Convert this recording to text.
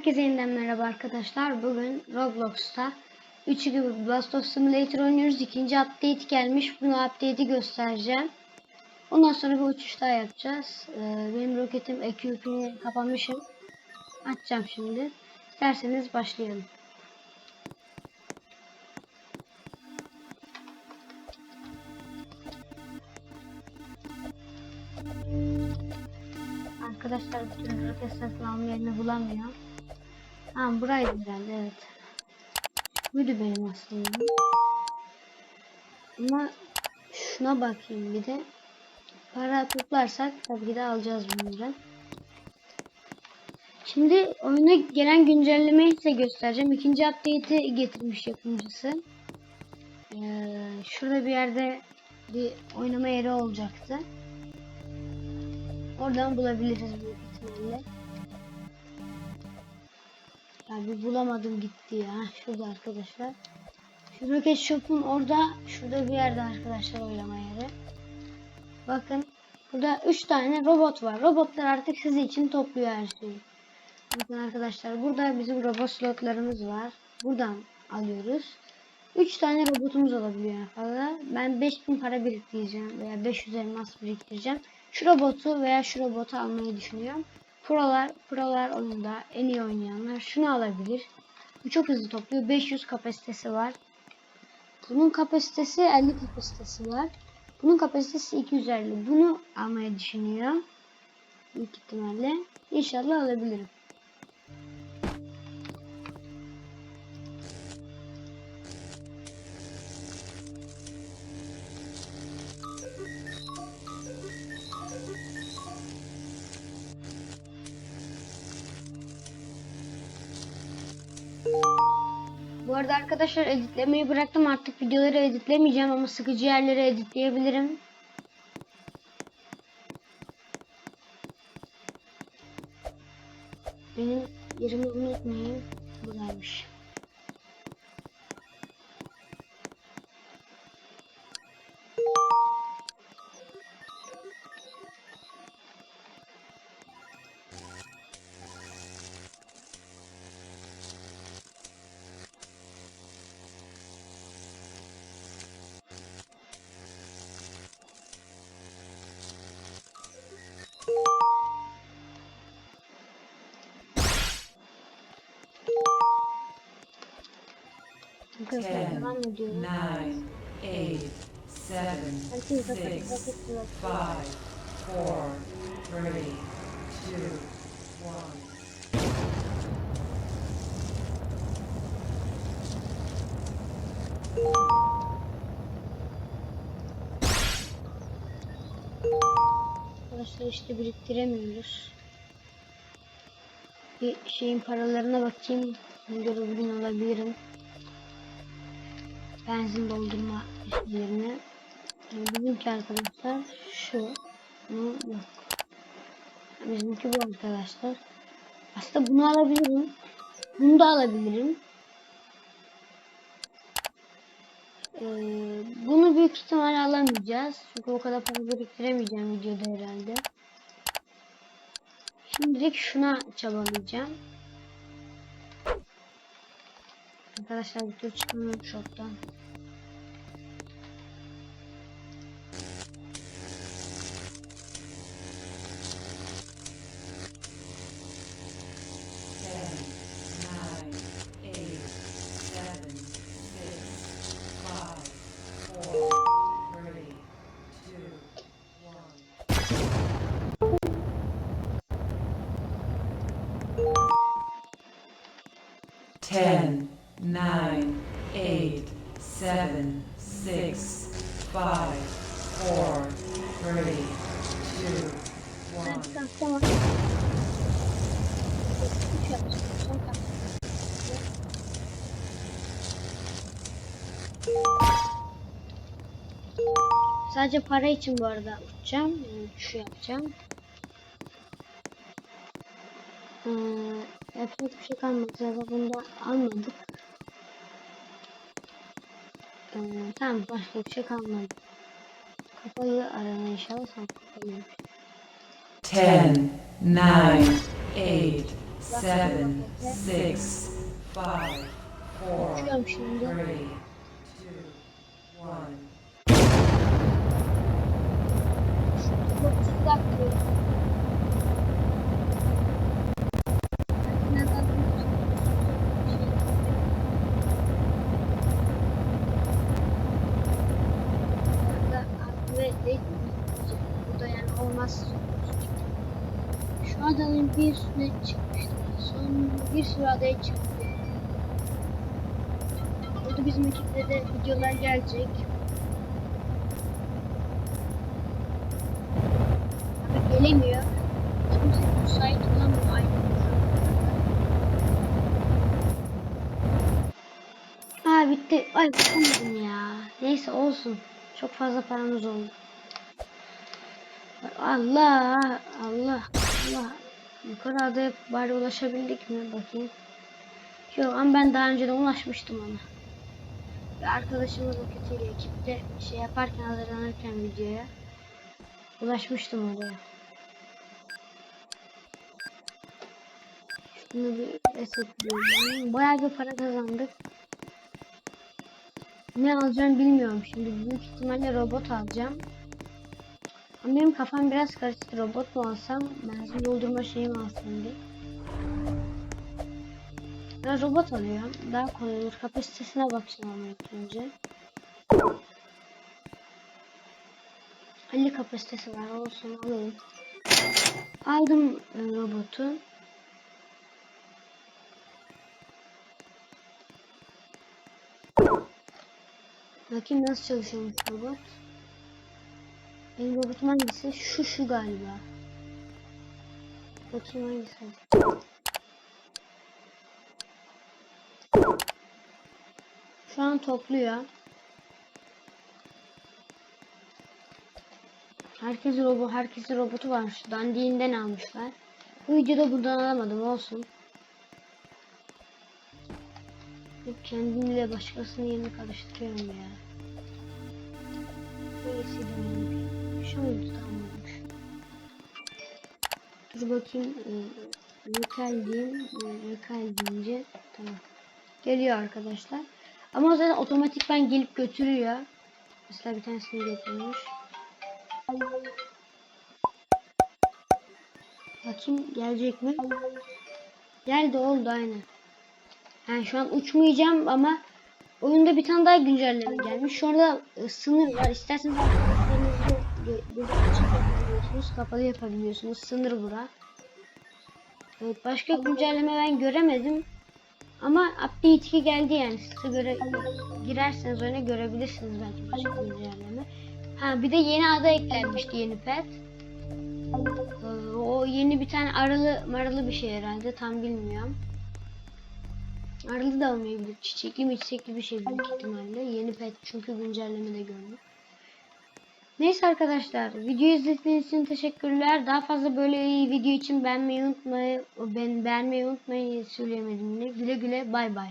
Herkese yeniden merhaba arkadaşlar. Bugün Roblox'ta 3 gibi Blastos Simulator oynuyoruz. İkinci update gelmiş. Bunu update'i göstereceğim. Ondan sonra bir uçuş daha yapacağız. Ee, benim roketim EQP'ni kapamışım. Açacağım şimdi. İsterseniz başlayalım. Arkadaşlar türlü roket satın alma bulamıyor. Ha buraydı herhalde evet. Buydu benim aslında. Ama şuna bakayım bir de. Para toplarsak tabii ki de alacağız bunları. Şimdi oyuna gelen güncellemeyi size göstereceğim. İkinci update'i getirmiş yapımcısı. Ee, şurada bir yerde bir oynama yeri olacaktı. Oradan bulabiliriz büyük ihtimalle. Ya bir bulamadım gitti ya. Şurada arkadaşlar. Şu Rocket Shop'un orada şurada bir yerde arkadaşlar oynama yeri. Bakın burada 3 tane robot var. Robotlar artık siz için topluyor her şeyi. Bakın arkadaşlar burada bizim robot slotlarımız var. Buradan alıyoruz. 3 tane robotumuz olabiliyor fazla. Ben 5000 para biriktireceğim veya 500 elmas biriktireceğim. Şu robotu veya şu robotu almayı düşünüyorum. Prolar, prolar oyunda en iyi oynayanlar şunu alabilir. Bu çok hızlı topluyor. 500 kapasitesi var. Bunun kapasitesi 50 kapasitesi var. Bunun kapasitesi 250. Bunu almayı düşünüyor. Büyük ihtimalle. İnşallah alabilirim. Arada arkadaşlar editlemeyi bıraktım. Artık videoları editlemeyeceğim ama sıkıcı yerleri editleyebilirim. Benim yerimi unutmayın. Buradaymış. Arkadaşlar devam Herkes six, roket roket blok. five, four, three, two, one. Arkadaşlar işte biriktiremiyoruz. Bir şeyin paralarına bakayım. Ne göre bugün. Benzin doldurma yerine. Bizimki arkadaşlar şu. Bu yok. Bizimki bu arkadaşlar. Aslında bunu alabilirim. Bunu da alabilirim. Ee, bunu büyük ihtimalle alamayacağız. Çünkü o kadar para biriktiremeyeceğim videoda herhalde. Şimdilik şuna çabalayacağım. Arkadaşlar bir tur çıkamıyorum shop'tan. Ten, nine, eight, seven, six, five, four, three, two. Sadece para için bu arada uçacağım. Şu yapacağım. Ee, yapacak bir şey kalmadı. Zaten bunu da almadık yaptım. Tamam başka bir şey kalmadı. Kafayı arana inşallah sen kafayı. 10, 9, 8, 7, 6, 5, 4, 3, 2, 1. olmaz. Şu adanın bir üstüne çıkmıştı. Son bir sürü adaya çıktı. Burada bizim ekiple de videolar gelecek. Abi gelemiyor. Kimse müsait olamıyor aynı Aa bitti. Ay bakamadım ya. Neyse olsun. Çok fazla paramız oldu. Allah Allah Allah. Yukarı adaya bari ulaşabildik mi? Bakayım. Yok ama ben daha önceden ulaşmıştım ona. Bir arkadaşımız roketiyle ekipte şey yaparken hazırlanırken videoya ulaşmıştım oraya. Şunu bir hesaplıyorum. Bayağı bir para kazandık. Ne alacağım bilmiyorum şimdi. Büyük ihtimalle robot alacağım. Benim kafam biraz karıştı. Robot mu alsam, benzin doldurma şeyi mi alsam diye. Ben robot alıyorum. Daha kolay olur. Kapasitesine bakacağım ama ilk önce. 50 kapasitesi var. Olsun alayım. Aldım e, robotu. Bakayım nasıl çalışıyormuş robot. Benim robotum hangisi? Şu şu galiba. Bakayım hangisi. Şu an topluyor. Herkes robot, herkesin robotu varmış. Dandiğinden almışlar. Bu videoda buradan alamadım olsun. Hep kendimle başkasının yerini karıştırıyorum ya. Neyse Şu muydu tamammış. Dur bakayım. E, Rekal diyeyim. E, Rekal deyince tamam. Geliyor arkadaşlar. Ama zaten otomatikman gelip götürüyor. Mesela bir tanesini götürmüş. Bakayım gelecek mi? Geldi oldu aynen. Yani şu an uçmayacağım ama oyunda bir tane daha güncelleme gelmiş. Şu anda e, sınır var. İsterseniz böyle açık yapabiliyorsunuz. Kapalı yapabiliyorsunuz. Sınır bura. Evet, başka güncelleme ben göremedim. Ama update 2 geldi yani. Size göre girerseniz oyuna görebilirsiniz belki başka güncelleme. Ha bir de yeni ada eklenmişti yeni pet. Ee, O yeni bir tane arılı marılı bir şey herhalde tam bilmiyorum. Arılı da olmayabilir. Çiçekli mi çiçekli bir şey büyük ihtimalle. Yeni pet çünkü güncellemede gördüm. Neyse arkadaşlar videoyu izlediğiniz için teşekkürler. Daha fazla böyle iyi video için beğenmeyi unutmayın. Ben beğenmeyi unutmayın söyleyemedim. Güle güle bay bay.